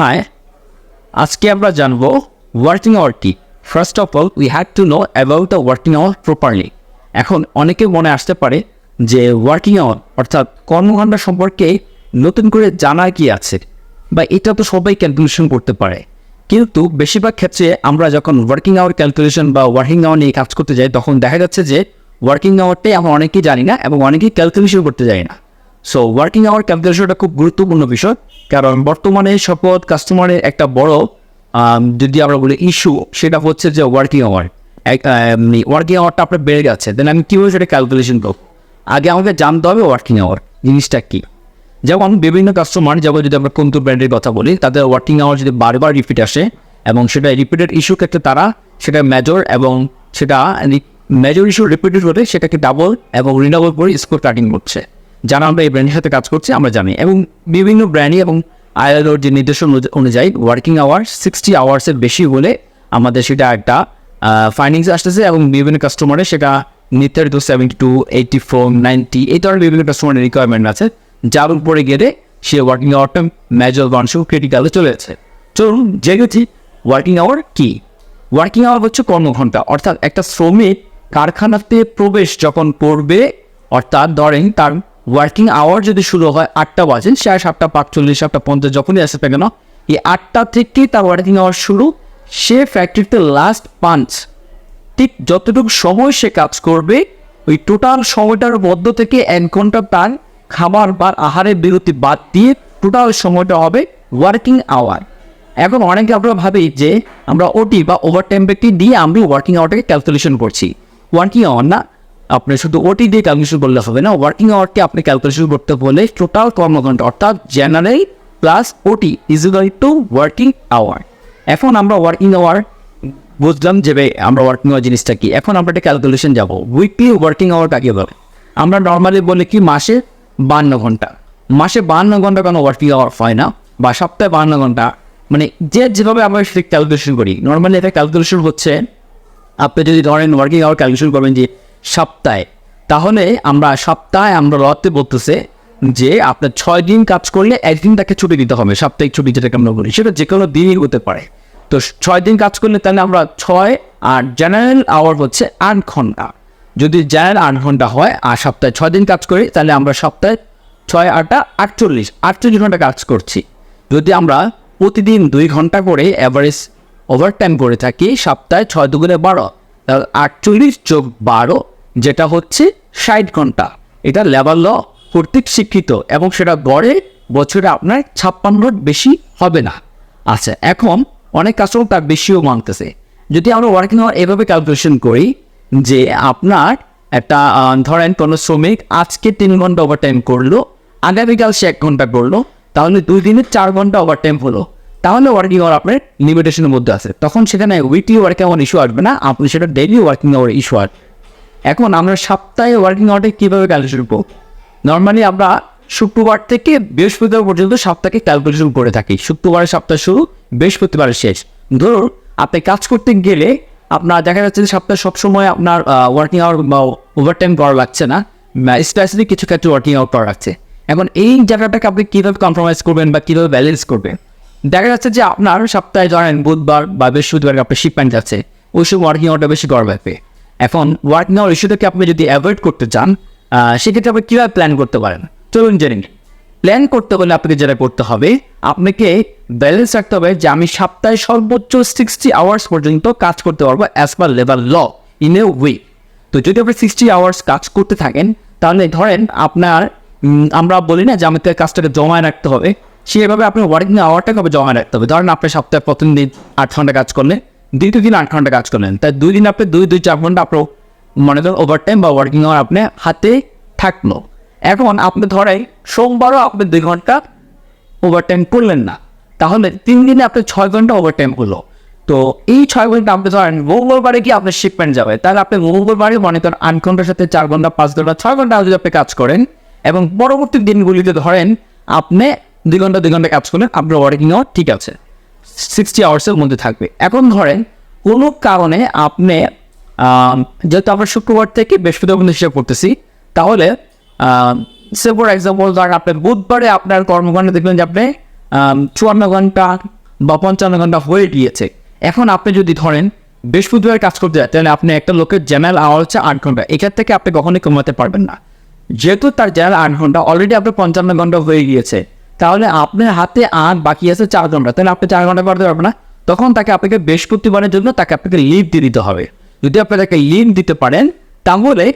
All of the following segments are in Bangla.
হাই আজকে আমরা জানব ওয়ার্কিং আওয়ার কি first of all we had to know about the working hour properly এখন অনেকে মনে আসতে পারে যে ওয়ার্কিং আওয়ার অর্থাৎ কর্মঘণ্টা সম্পর্কে নতুন করে জানা কি আছে, বা এটা তো সবাই ক্যালকুলেশন করতে পারে। কিন্তু বেশিরভাগ ক্ষেত্রে আমরা যখন ওয়ার্কিং আওয়ার ক্যালকুলেশন বা ওয়ার্কিং আওয়ার নিয়ে কাজ করতে যাই, তখন দেখা যাচ্ছে যে ওয়ার্কিং আওয়ারটাই আমরা অনেকেই জানি না এবং অনেকেই ক্যালকুলেশন করতে জানি না। সো ওয়ার্কিং আওয়ার ক্যালকুলেশনটা খুব গুরুত্বপূর্ণ বিষয়। কারণ বর্তমানে সকল কাস্টমারের একটা বড় যদি আমরা বলি ইস্যু সেটা হচ্ছে যে ওয়ার্কিং আওয়ার ওয়ার্কিং আওয়ারটা আপনার বেড়ে গেছে দেন আমি কীভাবে সেটা ক্যালকুলেশন করব? আগে আমাকে জানতে হবে ওয়ার্কিং আওয়ার জিনিসটা কী? যেমন বিভিন্ন কাস্টমার যেমন যদি আমরা কোন ব্র্যান্ডের কথা বলি, তাদের ওয়ার্কিং আওয়ার যদি বারবার রিপিট আসে, এবং সেটা রিপিটেড ইস্যু ক্ষেত্রে তারা সেটা মেজর এবং সেটা মেজর ইস্যু রিপিটেড হলে সেটাকে ডাবল এবং রিডাবল করে স্কোর কাটিং করছে। যারা আমরা এই ব্র্যান্ডের সাথে কাজ করছি, আমরা জানি। এবং বিভিন্ন ব্র্যান্ডই এবং আইএলওর যে নির্দেশন অনু- অনুযায়ী ওয়ার্কিং আওয়ার সিক্সটি আওয়ার্সের বেশি হলে আমাদের সেটা একটা ফাইন্ডিংস আসতেছে এবং বিভিন্ন কাস্টমারের সেটা নির্ধারিত seventy two eighty four ninety এই ধরনের বিভিন্ন কাস্টমারের রিকোয়ারমেন্ট আছে, যার উপরে গেলে সে ওয়ার্কিং আওয়ারটা মেজর বাংশ ক্রিটিক্যালে চলে যাচ্ছে চলুন জেগেছি ওয়ার্কিং আওয়ার কি? ওয়ার্কিং আওয়ার হচ্ছে কর্মঘণ্টা, অর্থাৎ একটা শ্রমিক কারখানাতে প্রবেশ যখন করবে, অর্থাৎ ধরেন তার ওয়ার্কিং আওয়ার যদি শুরু হয় আটটা বাজে, সাড়ে সাতটা, পাঁচচল্লিশ, সাতটা পঞ্চাশ, যখনই আসে কেন এই আটটা থেকে তার ওয়ার্কিং আওয়ার শুরু। সে ফ্যাক্টরিতে লাস্ট পাঞ্চ ঠিক যতটুকু সময় সে কাজ করবে, ওই টোটাল সময়টার মধ্য থেকে এক ঘণ্টা তার খাবার বা আহারের বিরতি বাদ দিয়ে টোটাল সময়টা হবে ওয়ার্কিং আওয়ার এখন অনেকে আমরা ভাবি যে আমরা ওটি বা ওভার টাইমটি দিয়ে আমি ওয়ার্কিং আওয়ারটাকে ক্যালকুলেশন করছি। ওয়ার্কিং আওয়ার না আপনি শুধু ওটি দিয়ে ক্যালকুলেশন করলে হবে না ওয়ার্কিং আওয়ারকে আপনি ক্যালকুলেশন করতে বলে টোটাল কর্মঘণ্টা, অর্থাৎ general plus OT is to working hour এখন আমরা ওয়ার্কিং আওয়ার বুঝলাম যে আমরা ওয়ার্কিং আওয়ার জিনিসটা কি? এখন আমরা একটা ক্যালকুলেশন যাব। উইকলি ওয়ার্কিং আওয়ার কাকে বলে আমরা নর্মালি বলি কি, মাসে বান্ন ঘণ্টা মাসে বান্ন ঘণ্টা কোনো ওয়ার্কিং আওয়ার হয় না, বা সপ্তাহে বান্ন ঘণ্টা মানে যে যেভাবে আমরা সেটা ক্যালকুলেশন করি নর্মালি এটা ক্যালকুলেশন হচ্ছে, আপনি যদি ধরেন ওয়ার্কিং আওয়ার ক্যালকুলেশন করবেন যে সপ্তাহে। তাহলে আমরা সপ্তাহে আমরা রতে বলতেছে যে আপনার ছয় দিন কাজ করলে একদিন তাকে ছুটি দিতে হবে, সাপ্তাহিক ছুটি যেটাকে আমরা বলি। সেটা যে কোনো দিনই হতে পারে। তো ছয় দিন কাজ করলে তাহলে আমরা ছয় আর জেনারেল আওয়ার হচ্ছে আট ঘণ্টা। যদি জেনারেল আট ঘণ্টা হয় আর সপ্তাহে ছয় দিন কাজ করি, তাহলে আমরা সপ্তাহে ছয় আটটা আটচল্লিশ আটচল্লিশ ঘণ্টা কাজ করছি। যদি আমরা প্রতিদিন দুই ঘণ্টা করে অ্যাভারেজ ওভারটাইম করে থাকি, সপ্তাহে ছয় দুগুণে বারো আটচল্লিশ যোগ বারো যেটা হচ্ছে ষাট ঘণ্টা। এটা লেবার ল কর্তৃক স্বীকৃত এবং সেটা গড়ে বছরে আপনার ছাপ্পান্নর বেশি হবে না। আচ্ছা এখন অনেক কাস্টমার তার বেশিও মানতেছে। যদি আমরা ওয়ার্কিং আওয়ার এভাবে ক্যালকুলেশন করি যে আপনার একটা ধরেন কোনো শ্রমিক আজকে তিন ঘণ্টা ওভারটাইম করল, আগামীকাল সে এক ঘণ্টা করল, তাহলে দুই দিনে চার ঘণ্টা ওভারটাইম হলো। তাহলে ওয়ার্কিং আওয়ার আপনার লিমিটেশনের মধ্যে আছে। তখন সেখানে উইকলি ওয়ার্কিং আওয়ার ইস্যু আসবে না, আপনি সেটা ডেইলি ওয়ার্কিং আওয়ার ইস্যু আসবে এখন আমরা সপ্তাহে ওয়ার্কিং আওয়ারটা কীভাবে ক্যালকুলেশন করব? নর্মালি আমরা শুক্রবার থেকে বৃহস্পতিবার পর্যন্ত সপ্তাহে ক্যালকুলেশন করে থাকি। শুক্রবারের সপ্তাহ শুরু বৃহস্পতিবারের শেষ। ধরুন, আপনি কাজ করতে গেলে আপনার দেখা যাচ্ছে যে সপ্তাহে সবসময় আপনার ওয়ার্কিং আওয়ার বা ওভারটাইম করা লাগছে না। স্পেশালি কিছু ক্ষেত্রে ওয়ার্কিং আউট করা লাগছে। এখন এই জায়গাটাকে আপনি কীভাবে কম্প্রোমাইজ করবেন বা কীভাবে ব্যালেন্স করবেন? দেখা যাচ্ছে যে আপনার সপ্তাহে ধরেন বুধবার বা বৃহস্পতিবার আপনার শিপমেন্ট যাচ্ছে, ওই সময় ওয়ার্কিং আওয়ারটা বেশি করা লাগবে। এখন ওয়ার্কিং আওয়ার ইস্যুটাকে আপনি যদি অ্যাভয়েড করতে চান সেক্ষেত্রে আপনি কীভাবে প্ল্যান করতে পারেন? চলুন জেনে প্ল্যান করতে হলে আপনাকে যেটা করতে হবে, আপনাকে ব্যালেন্স রাখতে হবে যে আমি সপ্তাহে সর্বোচ্চ সিক্সটি আওয়ার্স পর্যন্ত কাজ করতে পারব as per level law in a week তো যদি আপনি সিক্সটি আওয়ার্স কাজ করতে থাকেন, তাহলে ধরেন আপনার আমরা বলি না যে আমাকে কাজটাকে জমায় রাখতে হবে সেভাবে আপনার ওয়ার্কিং আওয়ারটাকে হবে জমায় রাখতে হবে। ধরেন আপনি সপ্তাহে প্রথম দিন আট ঘণ্টা কাজ করলেন, দ্বিতীয় দিন আট ঘণ্টা কাজ করলেন। তাই দুই দিন আপনি দুই দুই, চার ঘণ্টা আপনার মনে করেন ওভার টাইম বা ওয়ার্কিং আওয়ার আপনি হাতে থাকল। এখন আপনি ধরেন সোমবারও আপনি দুই ঘণ্টা ওভারটাইম করলেন না। তাহলে তিন দিনে আপনার ছয় ঘণ্টা ওভারটাইম হলো তো এই ছয় ঘণ্টা আপনি ধরেন মঙ্গলবারে কি আপনার শিপমেন্ট যাবে। তাহলে আপনি মঙ্গলবারে মনে করেন আট ঘণ্টার সাথে চার ঘণ্টা, পাঁচ ঘণ্টা, ছয় ঘণ্টা যদি আপনি কাজ করেন এবং পরবর্তী দিনগুলিতে ধরেন আপনি দুই ঘণ্টা দুই ঘণ্টা কাজ করলেন আপনার ওয়ার্কিং আওয়ার ঠিক আছে। সিক্সটি আওয়ার্সের মধ্যে থাকবে। এখন ধরেন, কোনো কারণে আপনি যেহেতু আমরা শুক্রবার থেকে বৃহস্পতিবার পর্যন্ত হিসাব করতেছি, তাহলে সে ফর এক্সাম্পল ধরেন আপনার বুধবারে আপনার কর্মকাণ্ড দেখবেন যে আপনি চুয়ান্ন ঘণ্টা বা পঞ্চান্ন ঘণ্টা হয়ে গিয়েছে। এখন আপনি যদি ধরেন বৃহস্পতিবার কাজ করতে যায় তাহলে আপনি একটা লোকের জেনারেল আওয়ার হচ্ছে আট ঘণ্টা। এখান থেকে আপনি কখনোই কমাতে পারবেন না। যেহেতু তার জেনারেল আট ঘণ্টা অলরেডি আপনার পঞ্চান্ন ঘণ্টা হয়ে গিয়েছে। তাহলে আপনার হাতে আর বাকি আছে চার ঘণ্টা। তাহলে আপনি চার ঘণ্টা করতে পারবেন না। তখন তাকে আপনাকে বৃহস্পতিবারের জন্য তাকে আপনাকে লিভ দিয়ে দিতে হবে। যদি আপনি তাকে লিভ দিতে পারেন, তাহলে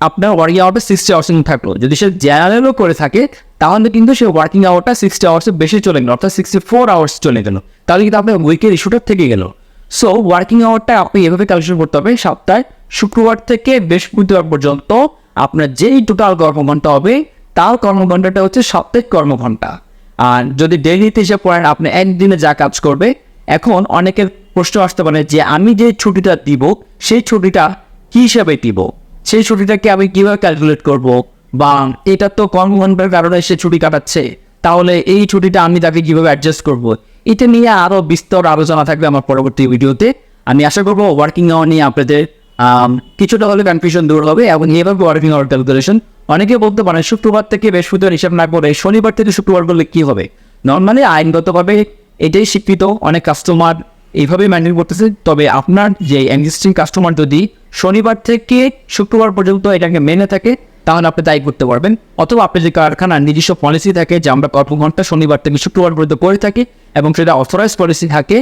আপনার ওয়ার্কিং আওয়ারটা সিক্সটি আওয়ার্স থাকল। যদি সে জেনারেলও করে থাকে, তাহলে কিন্তু সে ওয়ার্কিং আওয়ারটা সিক্সটি আওয়ার্সের বেশি চলে গেল, অর্থাৎ সিক্সটি ফোর আওয়ার্স চলে গেল। তাহলে কিন্তু আপনার উইকের ইস্যুটা থেকে গেল। সো ওয়ার্কিং আওয়ারটা আপনি এভাবে ক্যালকুলেশন করতে হবে। সপ্তাহে শুক্রবার থেকে বৃহস্পতিবার পর্যন্ত আপনার যেই টোটাল কর্মঘণ্টা হবে, তার কর্মঘণ্টাটা হচ্ছে সাপ্তাহিক কর্মঘণ্টা। আর যদি ডেইলিতে হিসাব করেন আপনি একদিনে যা কাজ করবে, এখন অনেকের প্রশ্ন আসতে পারে যে, আমি যে ছুটিটা দিব, সেই ছুটিটা কি হিসাবে দিব? সেই ছুটিটাকে আমি কীভাবে ক্যালকুলেট করব? বা এটা তো কর্মঘণ্টার কারণে সে ছুটি কাটাচ্ছে, তাহলে এই ছুটিটা আমি তাকে কীভাবে অ্যাডজাস্ট করব? এটা নিয়ে আরও বিস্তর আলোচনা থাকবে আমার পরবর্তী ভিডিওতে। আমি আশা করব ওয়ার্কিং আওয়ার নিয়ে আপনাদের কিছুটা হলে কনফিউশন দূর হবে এবং এভাবে ওয়ার্কিং আওয়ার ক্যালকুলেশন অনেকে বলতে পারেন, শুক্রবার থেকে বৃহস্পতিবার হিসাব না করে শনিবার থেকে শুক্রবার করলে কি হবে? নর্মালি আইনগতভাবে এটাই স্বীকৃত, অনেক কাস্টমার এইভাবেই মেনটেন করতেছে। তবে আপনার যে এক্সিস্টিং কাস্টমার যদি শনিবার থেকে শুক্রবার পর্যন্ত এটাকে মেনে থাকে, তাহলে আপনি তাই করতে পারবেন। অথবা আপনি যে কারখানার নিজস্ব পলিসি থাকে, যে আমরা কর্মঘণ্টা শনিবার থেকে শুক্রবার পর্যন্ত করে থাকি, এবং সেটা অথরাইজ পলিসি থাকে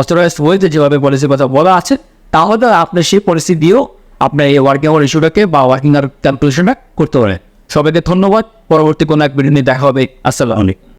অথরাইজ ওয়েতে যেভাবে পলিসির কথা বলা আছে, তাহলে আপনি সেই পলিসি দিয়েও আপনার এই ওয়ার্কিং আওয়ার ইস্যুটাকে বা ওয়ার্কিং আওয়ার ক্যালকুলেশনটা করতে পারেন। সবাইকে ধন্যবাদ। পরবর্তী কোনো এক ভিডিও নিয়ে দেখা হবে। আসসালামু আলাইকুম।